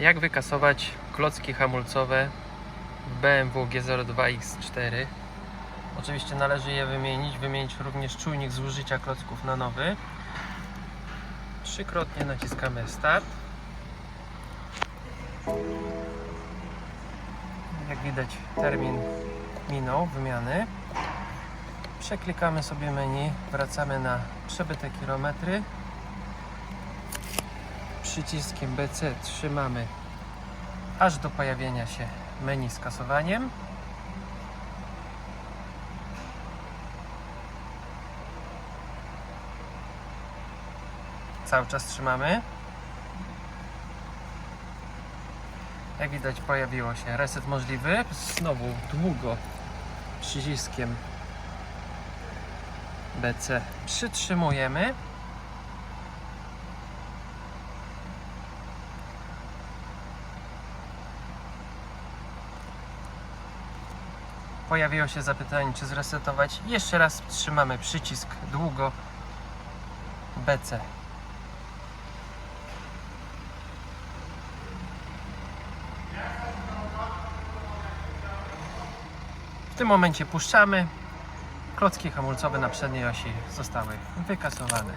Jak wykasować klocki hamulcowe BMW G02X4? Oczywiście należy je wymienić, wymienić również czujnik zużycia klocków na nowy. Trzykrotnie naciskamy start. Jak widać termin minął wymiany. Przeklikamy sobie menu, wracamy na przebyte kilometry. Przyciskiem BC trzymamy aż do pojawienia się menu z kasowaniem. Cały czas trzymamy. Jak widać pojawiło się reset możliwy. Znowu długo przyciskiem BC przytrzymujemy. Pojawiło się zapytanie, czy zresetować. Jeszcze raz trzymamy przycisk długo BC. W tym momencie puszczamy. Klocki hamulcowe na przedniej osi zostały wykasowane.